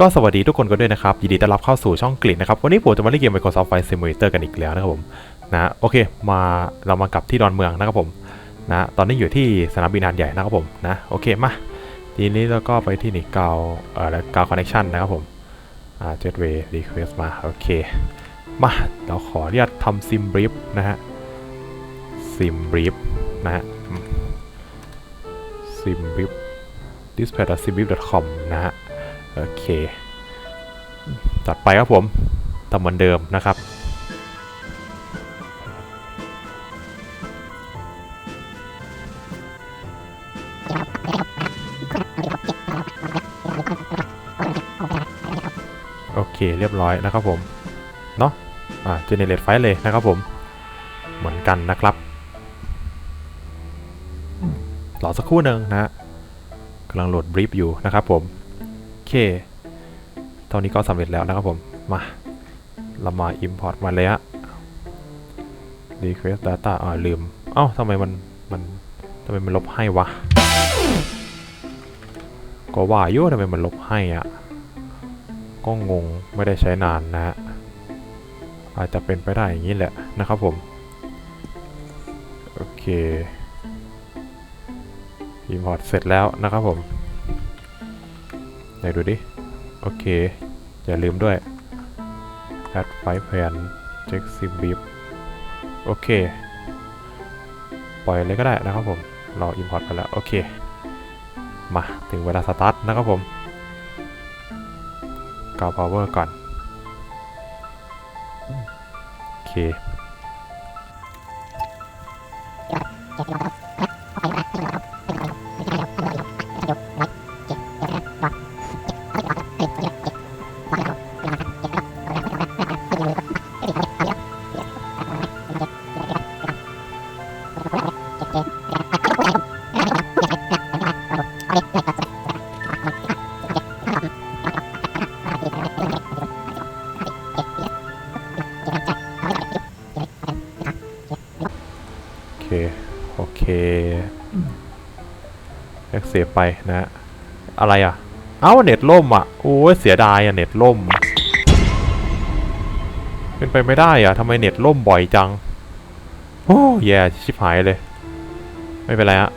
ก็สวัสดีทุกคนกันด้วยนะครับ ยินดีต้อนรับเข้าสู่ช่องกลิ่นนะครับ วันนี้ผมจะมาเล่นเกม Microsoft Flight Simulator กันอีกแล้วนะครับผมนะโอเคมาเรามากลับที่ดอนเมืองนะครับผมนะตอนนี้อยู่ที่สนามบินหาดใหญ่นะครับผมนะโอเคมาทีนี้เราก็ไปที่นี่กาเอ่อแล้วกาคอนเนคชันนะครับผมอ่าเจ็ตเวย์รีเควสมาโอเคมาเราขออนุญาตทำซิมบรีฟนะฮะซิมบรีฟนะฮะซิมบรีฟ dispatch.simbrief.com นะฮะ โอเคจัดไปครับผมทำเหมือนเดิมนะครับโอเคเรียบร้อยนะครับผม เนาะอ่าเจเนเรตไฟเลยนะครับผม เหมือนกันนะครับรอสักครู่หนึ่งนะกำลังโหลดบรีฟอยู่นะครับผม เคเท่านี้ก็สำเร็จแล้วนะครับผม มา เรามา import มาเลยฮะ request data อ่าลืม เอ้าทำไมมัน มันทำไมมันลบให้วะ ก็ว่าอยู่ทำไมมันลบให้อะ ก็งง ไม่ได้ใช้นานนะฮะ อาจจะเป็นไปได้อย่างนี้แหละนะครับผม โอเค import เสร็จแล้วนะครับผม ไหนดูดิ โอเค อย่าลืมด้วย add file plan check sim beep โอเค ปล่อยเลยก็ได้นะครับผมรอ import ไปแล้ว โอเค มาถึงเวลาสตาร์ทนะครับผมกาว power ก่อน โอเคโเอ็กเซฟไปนะฮะอะไรอะ เอ้าเน็ตล่มอะ โอ้ยเสียดายอะเน็ตล่ม เป็นไปไม่ได้อะทำไมเน็ตล่มบ่อยจัง โอ้แย่ชิบหายเลย ไม่เป็นไรฮะ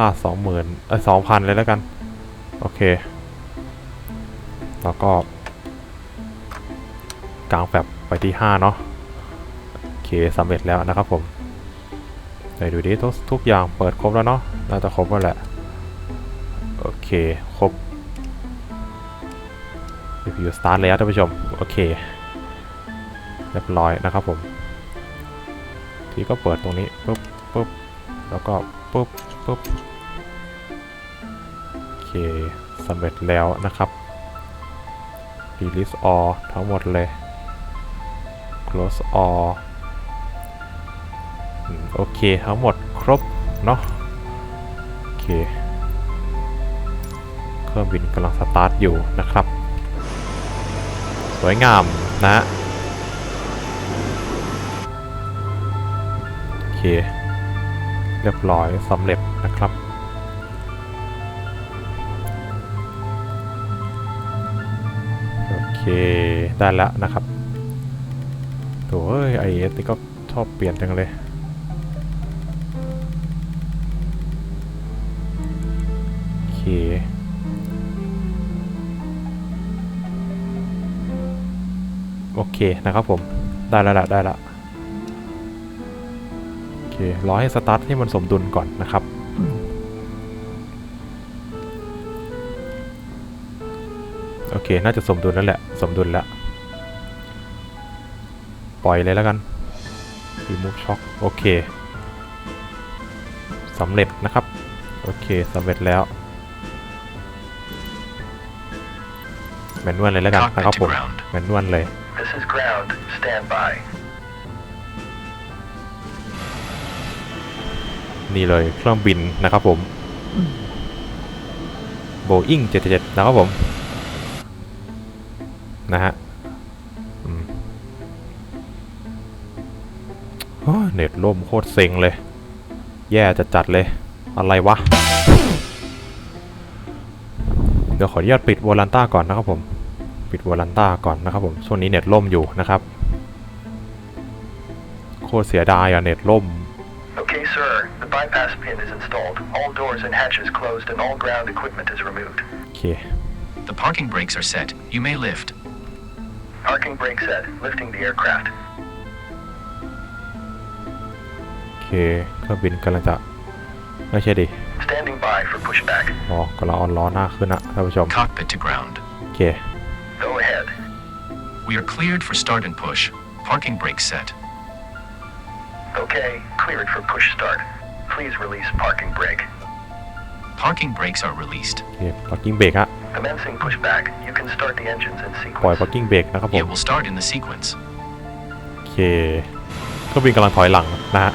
ค่าสองหมื่นเออสองพันเลยแล้วกัน โอเค แล้วก็กลางแบบไปที่ห้าเนาะโอเคสำเร็จแล้วนะครับผมไหนดูดิทุกทุกอย่างเปิดครบแล้วเนาะน่าจะครบแล้วแหละ โอเค ครบ CPU start แล้วท่านผู้ชม โอเค เรียบร้อยนะครับผม ทีก็เปิดตรงนี้ปุ๊บปุ๊บแล้วก็ปุ๊บปุ๊บ เคสำเร็จแล้วนะครับ release all ทั้งหมดเลย close all อืมโอเคทั้งหมดครบ เนาะโอเคเครื่องบินกำลังสตาร์ทอยู่นะครับ สวยงามนะโอเค เรียบร้อยสำเร็จนะครับ ได้ล้วนะครับโถ่เอ้ยไอเอสนี่ก็ชอบเปลี่ยนจังเลยโอเคโอเคนะครับผมได้แล้วละได้ละโอเคเครอให้สตาร์ทให้มันสมดุลก่อนนะครับ น่าจะสมดุลแล้วแหละ สมดุลแล้ว ปล่อยเลยแล้วกัน remove shock โอเคสำเร็จนะครับ โอเคสำเร็จแล้วแมนนวลเลยแล้วกัน Cockpit นะครับ to ผม ground. แมนนวลเลย This is ground. Stand by. นี่เลยเครื่องบินนะครับผม Boeing 777 นะครับผม นะฮะอืมโอ้ยเน็ตล่มโคตรเซ็งเลย แย่จะจัดเลย อะไรวะ เดี๋ยวขออนุญาตปิดวอลันต้าก่อนนะครับผม ปิดวอลันต้าก่อนนะครับผม ช่วงนี้เน็ตล่มอยู่นะครับ โคตรเสียดายอะเน็ตล่ม Okay, sir. The bypass pin is installed. All doors and hatches closed and all ground equipment is removed. โอเค The parking brakes are set. You may lift. Parking brake set. Lifting the aircraft. โอเค เครื่องบินกำลังจะ ไม่ใช่ดิ Standing by for pushback. อ๋อกำลังเออนล้อหน้าขึ้นนะท่านผู้ชม Cockpit to ground. โอเค Go ahead. We are cleared for start and push. Parking brakes set. Okay, cleared for push start. Please release parking brake. Parking brakes are released. โอเค parking brake ฮะ Commencing pushback. You can start the engines in ปล่อย sequence. parking brake นะครับผม It will start in the sequence. โอเคเครื่องบินกำลังถอยหลังนะฮะ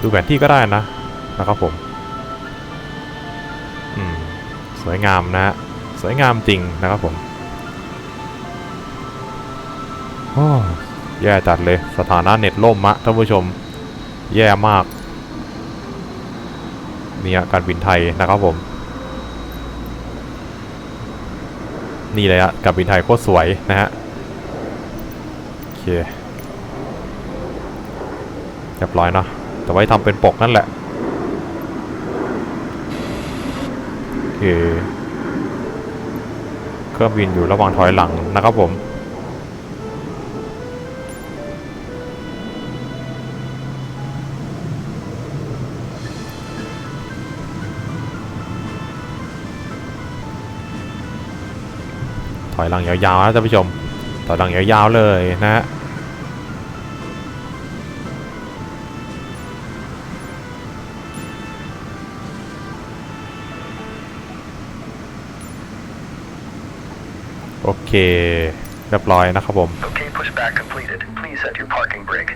ดูแผนที่ก็ได้นะนะครับผมอืมสวยงามนะฮะสวยงามจริงนะครับผมโอ้ยแย่จัดเลยสถานะเน็ตล่มมะท่านผู้ชม แย่มากเนี่ยการบินไทยนะครับผม นี่เลยฮะกับบินไทยโคตรสวยนะฮะโอเคเรียบร้อยเนาะแต่ไว้ทำเป็นปกนั่นแหละโอเคเครื่องบินอยู่ระหว่างถอยหลังนะครับผม ถอยหลังยาวๆนะท่านผู้ชม ถอยหลังยาวๆเลยนะฮะโอเค เรียบร้อยนะครับผม Okay, pushback completed. Please set your parking brake.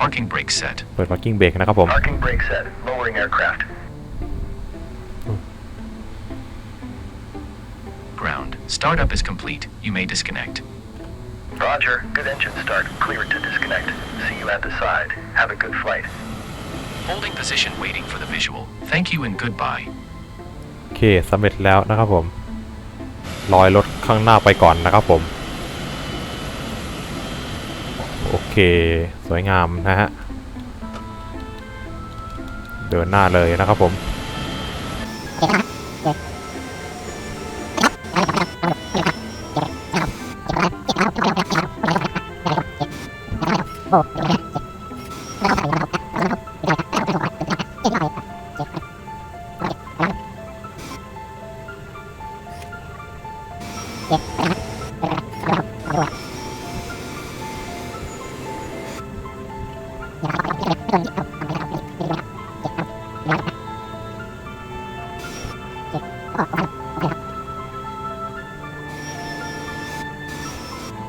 Parking brakes set. เปิด parking brake นะครับผม Parking brake set. Lowering aircraft. Startup is complete. You may disconnect. Roger. Good engine start. Cleared to disconnect. See you at the side. Have a good flight. Holding position waiting for the visual. Thank you and goodbye. โอเคสำเร็จแล้วนะครับผมลอยรถข้างหน้าไปก่อนนะครับผม โอเค สวยงามนะฮะ เดินหน้าเลยนะครับผม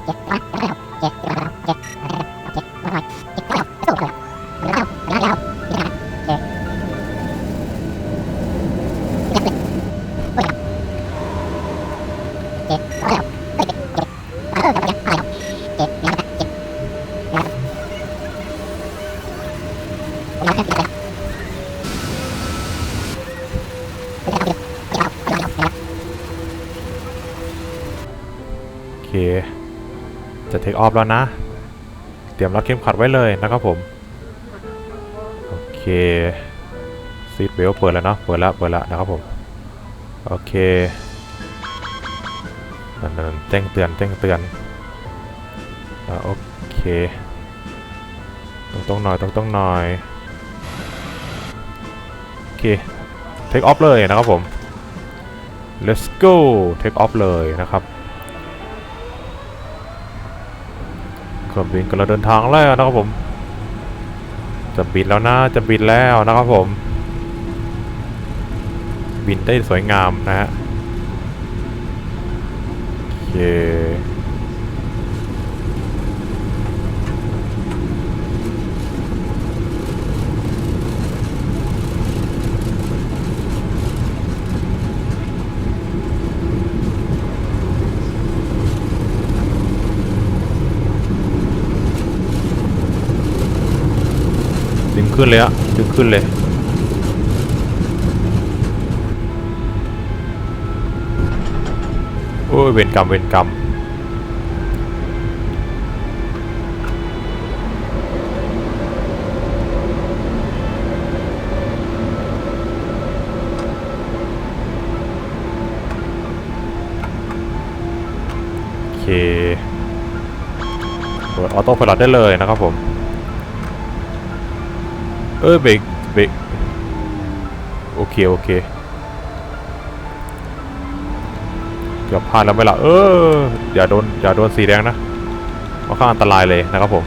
โอเคออฟแล้วนะ เตรียมรัดเข็มขัดไว้เลยนะครับผม โอเคซีดเบลเปิดแล้วเนาะ เปิดแล้วเปิดแล้วนะครับผม โอเคนั่นแจ้งเตือนแจ้งเตือนอ่าโอเคตรงตรงหน่อยตรงตรงหน่อย โอเค take off เลยนะครับผม let's go take off เลยนะครับ เครื่องบินกำลังเดินทางแล้วนะครับผม จะบินแล้วนะจะบินแล้วนะครับผม บินได้สวยงามนะฮะโอเค ดึง ขึ้นเลยอะดึงขึ้นเลย โอ้ยเวรกรรมเวรกรรมโอเคเปิดออโต้พลอตได้เลยนะครับผม เออเบรกเบรกโอเคโอเคเกือบพลาดแล้วไหมล่ะเอออย่าโดนอย่าโดนสีแดงนะเพราะข้างอันตรายเลยนะครับผม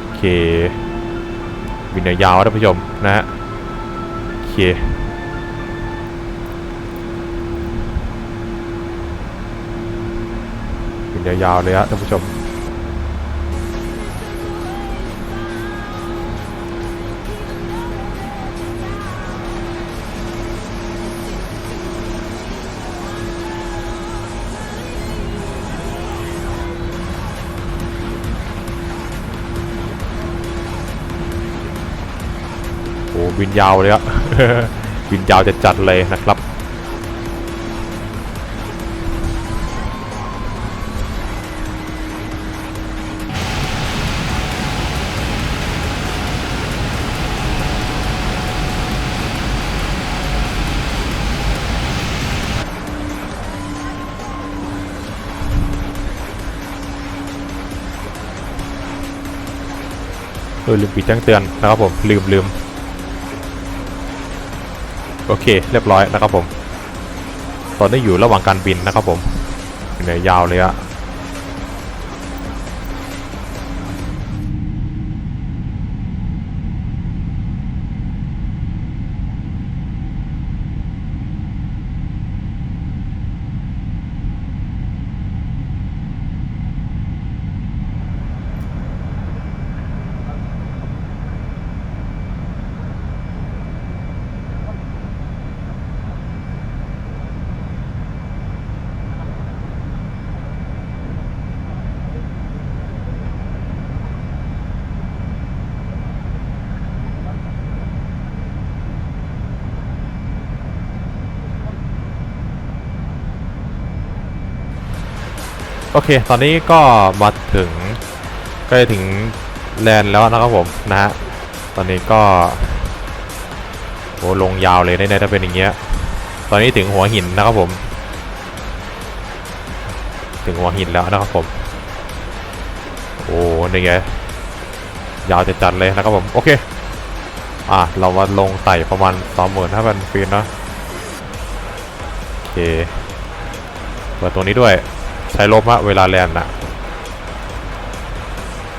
โอเคบินยาวท่านผู้ชมนะฮะโอเคบินยาวเลยฮะท่านผู้ชม โอ้บินยาวเลยอะบินยาวจะจัดเลยนะครับเออลืมปิดแจ้งเตือนนะครับผมลืมลืม โอเค เรียบร้อยนะครับผม ตอนนี้อยู่ระหว่างการบินนะครับผมเหนื่อยยาวเลยอะ โอเค ตอนนี้ก็มาถึงใกล้ถึงแลนแล้วนะครับผมนะฮะ ตอนนี้ก็โอ้ลงยาวเลยได้ๆถ้าเป็นอย่างเงี้ย ตอนนี้ถึงหัวหินนะครับผม ถึงหัวหินแล้วนะครับผม โอ้นี่ไงยาวจะจัดเลยนะครับผม โอเค อะ เรามาลงไต่ประมาณสองหมื่นห้าพันฟีตนาะ โอเค เปิดตัวนี้ด้วย ใช้ลบฮะเวลาแลนด์นะ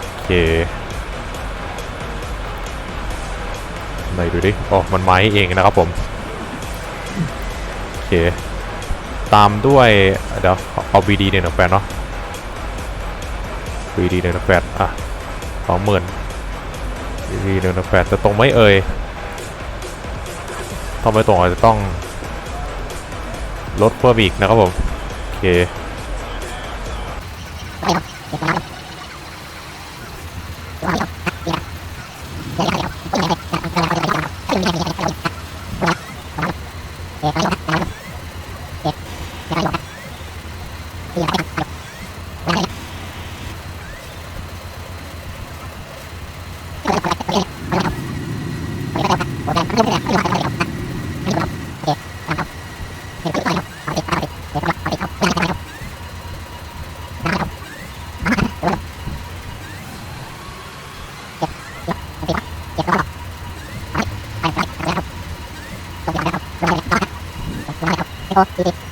โอเคไหนดูดิอ๋อมันไม้เองนะครับผมโอเคตามด้วยเดี๋ยวเอา BD หนึ่งหนึ่งแปดเนาะ BD หนึ่งหนึ่งแปดอะสองหมื่น BD หนึ่งหนึ่งแปดจะตรงไหมเอ่ยถ้าไม่ตรงอาจจะต้องลดเพิ่มอีกนะครับผม โอเค あ。rotte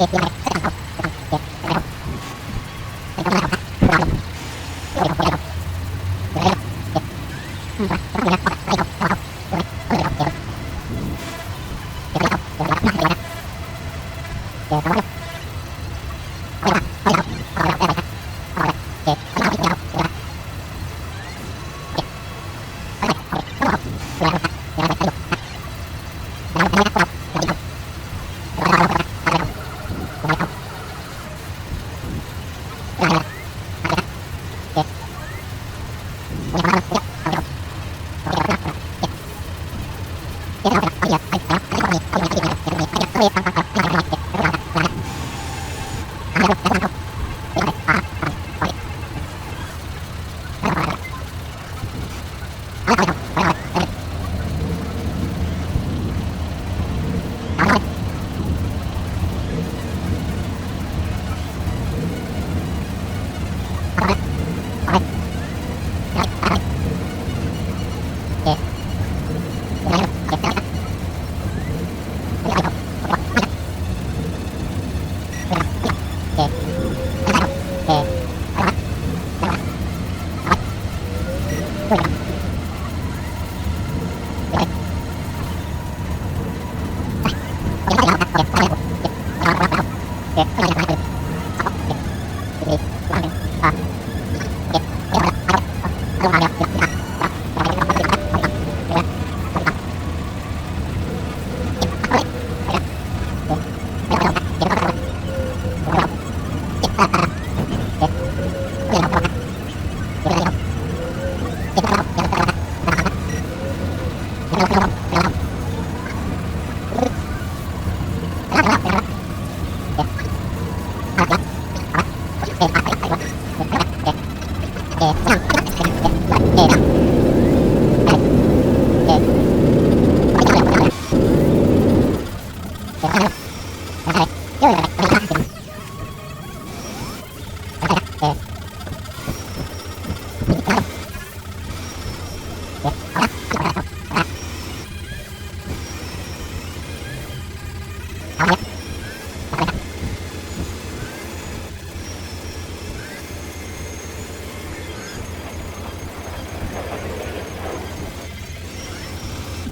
เดี๋ยวเครื่อ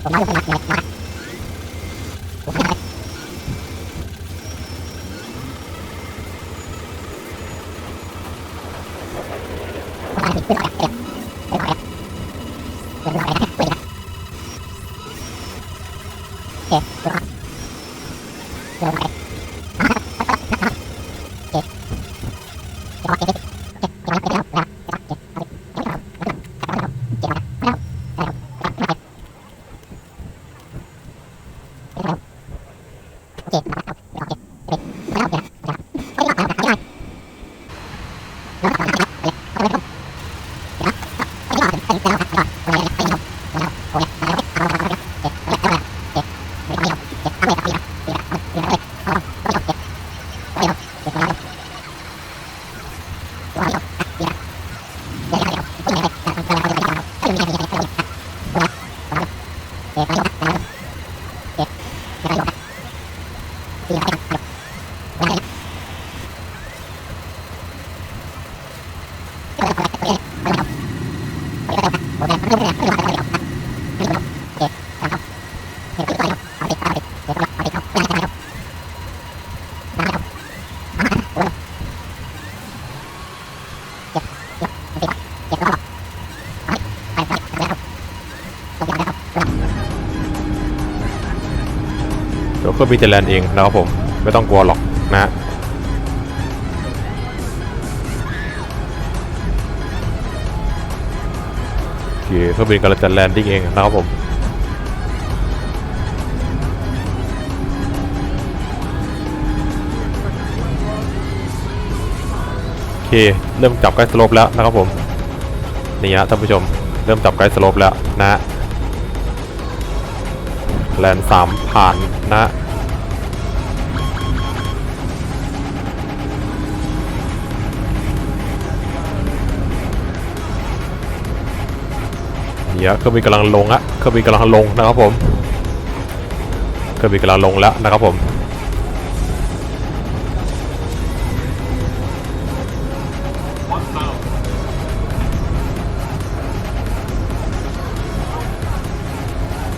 งบินจ Cueva, Cueva. วิจารณ์เองนะครับผม ไม่ต้องกลัวหรอกนะโอเคเครื่องบินกำลังจะแลนดิ้งเองนะครับผมโอเคเริ่มจับไกด์สโลปแล้วนะครับผมนี่ฮะท่านผู้ชมเริ่มจับไกด์สโลปแล้วนะแลนสามผ่านนะ เดี๋ยวเครื่องบินกำลังลงอะเครื่องบินกำลังลงนะครับผมเครื่องบินกำลังลงแล้วนะครับผม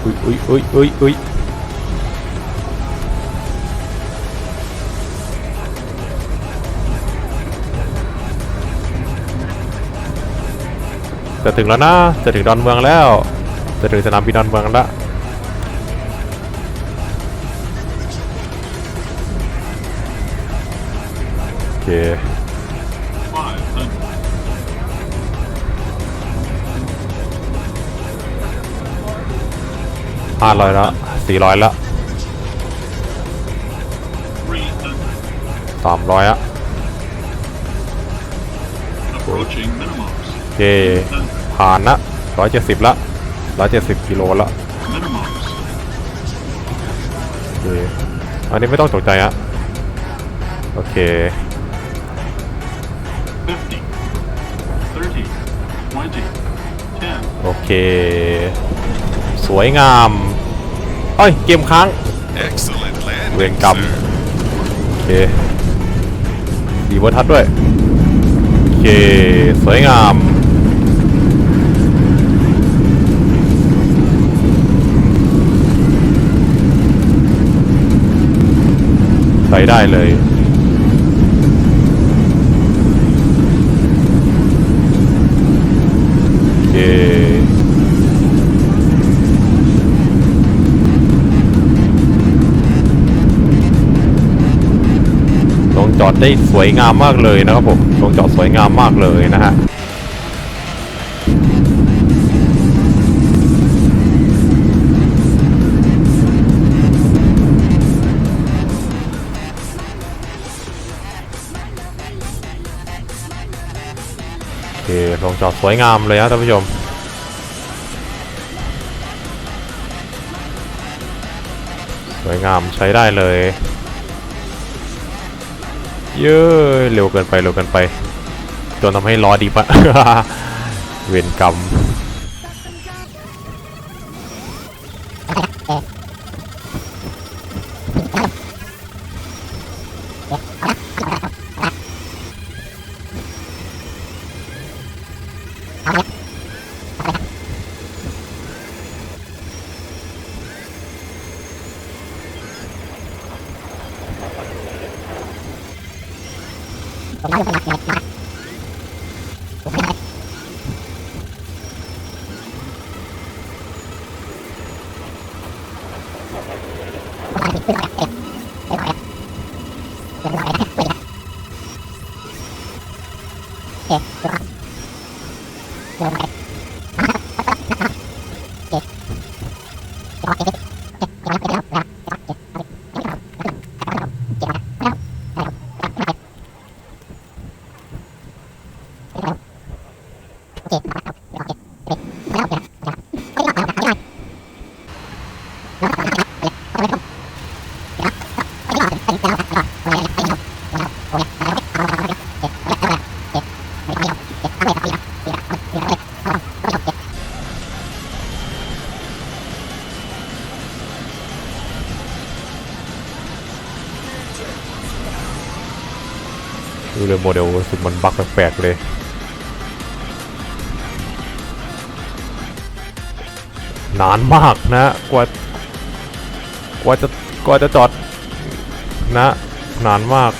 อุ้ยอุ้ยอุ้ยอุ้ยอุ้ย จะถึงแล้วนะ จะถึงดอนเมืองแล้ว จะถึงสนามบินดอนเมืองแล้วโอเคห้าร้อยแล้วสี่ร้อยแล้วสามร้อยอะโอเค ผ่านนะร้อยเจ็ดสิบละร้อยเจ็ดสิบกิโลละโอเคอันนี้ไม่ต้องตกใจอะโอเคโอเค สวยงามเอ้ย เกมค้างเร่งกรรมโอเคดีเวอร์ทัดด้วย โอเค สวยงาม ใช้ได้เลยโอเลงจอดได้สวยงามมากเลยนะครับผมลงจอดสวยงามมากเลยนะฮะ ลงจอดสวยงามเลยนะท่านผู้ชมสวยงามใช้ได้เลย เย้เร็วเกินไปเร็วเกินไปจนทำให้ล้อดีปะ เวรกรรม ลกๆเลยนานมากนะกว่ากว่าจะกว่าจะจอดนะนานมาก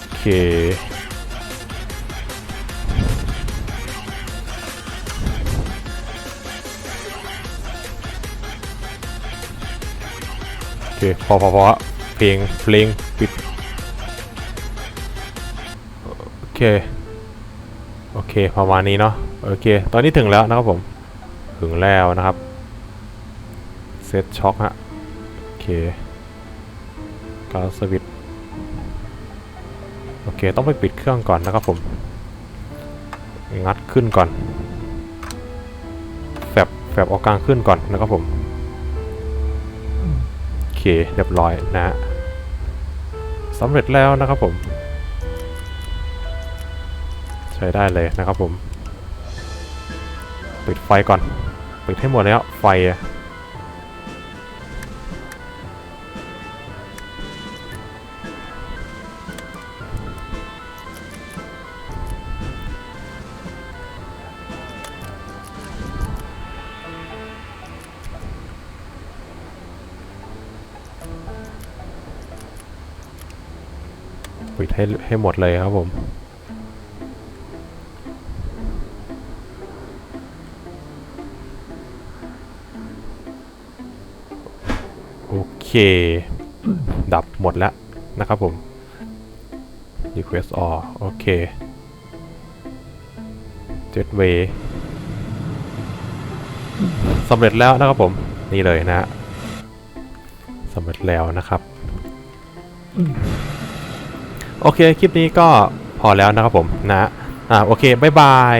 โอเคโอเคพอพอพอ เพลงเพลงปิด โอเค โอเค ประมาณนี้เนาะโอเค ตอนนี้ถึงแล้วนะครับผม ถึงแล้วนะครับ เซตช็อคฮะ โอเคการสวิตโอเค ต้องไปปิดเครื่องก่อนนะครับผม งัดขึ้นก่อน แฟบแฟบเอากลางขึ้นก่อนนะครับผม โอเค เรียบร้อยนะฮะ สำเร็จแล้วนะครับผม ใช้ได้เลยนะครับผม ปิดไฟก่อน ปิดให้หมดแล้วไฟ ปิดให้ให้หมดเลยครับผมโอเค ดับหมดแล้วนะครับผม request all โอเค jetway สำเร็จแล้วนะครับผม นี่เลยนะฮะสำเร็จแล้วนะครับ โอเค คลิปนี้ก็พอแล้วนะครับผมนะ อ่า โอเค บ๊ายบาย